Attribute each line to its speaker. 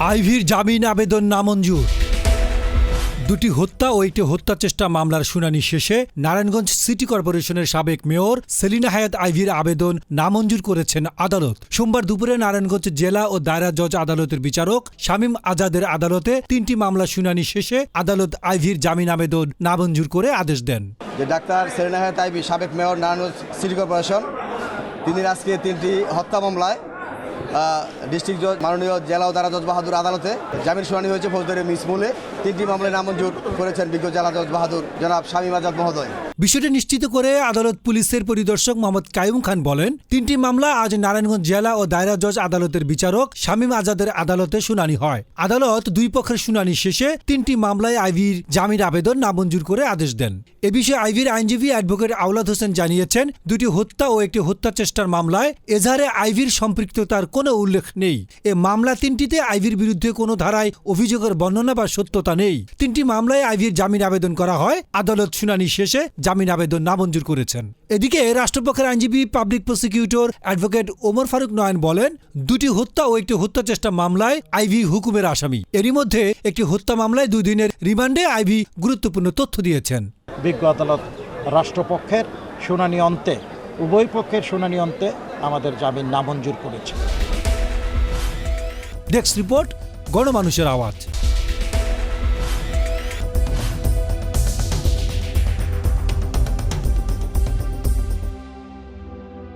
Speaker 1: আইভির জামিন আবেদন নামঞ্জুর। দুটি হত্যা ও একটি হত্যা চেষ্টা মামলার শুনানি শেষে নারায়ণগঞ্জ সিটি কর্পোরেশনের সাবেক মেয়র সেলিনা হায়াত আইভির আবেদন নামঞ্জুর করেছেন আদালত। সোমবার দুপুরে নারায়ণগঞ্জ জেলা ও দায়রা জজ আদালতের বিচারক শামীম আজাদের আদালতে তিনটি মামলা শুনানি শেষে আদালত আইভির জামিন আবেদন নামঞ্জুর করে আদেশ দেন।
Speaker 2: যে ডাক্তার সেরেনা হায়াত আইবি সাবেক মেয়র নারায়ণগঞ্জ সিটি কর্পোরেশন, তিনি আজকে তিনটি হত্যা মামলায় ডিস্ট্রিক্ট জজ, মাননীয় জেলা ও দারা জজ বাহাদুর আদালতে জামিন শুনানি হয়েছে ফৌজদারি মিসমুলে তিনটি মামলায় নামঞ্জুর করেছেন বিজ্ঞ জেলা জজ বাহাদুর, জনাব শামীম আজাদ মহোদয়।
Speaker 1: বিষয়টি নিশ্চিত করে আদালত পুলিশের পরিদর্শক মোহাম্মদ কাইম খান বলেন, তিনটি মামলা আজ নারায়ণগঞ্জ জেলা ও দায়রা জজ আদালতের বিচারক শামীম আজাদের আদালতে শুনানি হয়। আদালত দুই পক্ষের শুনানি শেষে তিনটি মামলায় আইভির জামিন আবেদন নামঞ্জুর করে আদেশ দেন। এ বিষয়ে আইভির আইনজীবী অ্যাডভোকেট আওলাদ হোসেন জানিয়েছেন, দুটি হত্যা ও একটি হত্যা চেষ্টার মামলায় এজাহারে আইভির সম্পৃক্ততার কোনো উল্লেখ নেই। এ মামলা তিনটিতে আইভির বিরুদ্ধে কোনো ধারায় অভিযোগের বর্ণনা বা সত্যতা নেই। তিনটি মামলায় আইভির জামিন আবেদন করা হয়। আদালত শুনানি শেষে জামিন আবেদন নামঞ্জুর করেছেন। এদিকে রাষ্ট্রপক্ষের আইনজীবী, public prosecutor advocate Omar Faruk Nayan বলেন, দুটি হত্যা ও একটি হত্যা চেষ্টা মামলায় আইভি হুকুমের আসামি। এরই মধ্যে একটি হত্যা মামলায় দুই দিনের রিমান্ডে আইভি গুরুত্বপূর্ণ তথ্য দিয়েছেন।
Speaker 3: বিজ্ঞ আদালত রাষ্ট্রপক্ষের শুনানি অন্তে, উভয় পক্ষের শুনানি অন্তে আমাদের জামিন নামঞ্জুর করেছে।
Speaker 1: ডেস্ক রিপোর্ট গণমানুষের আওয়াজ।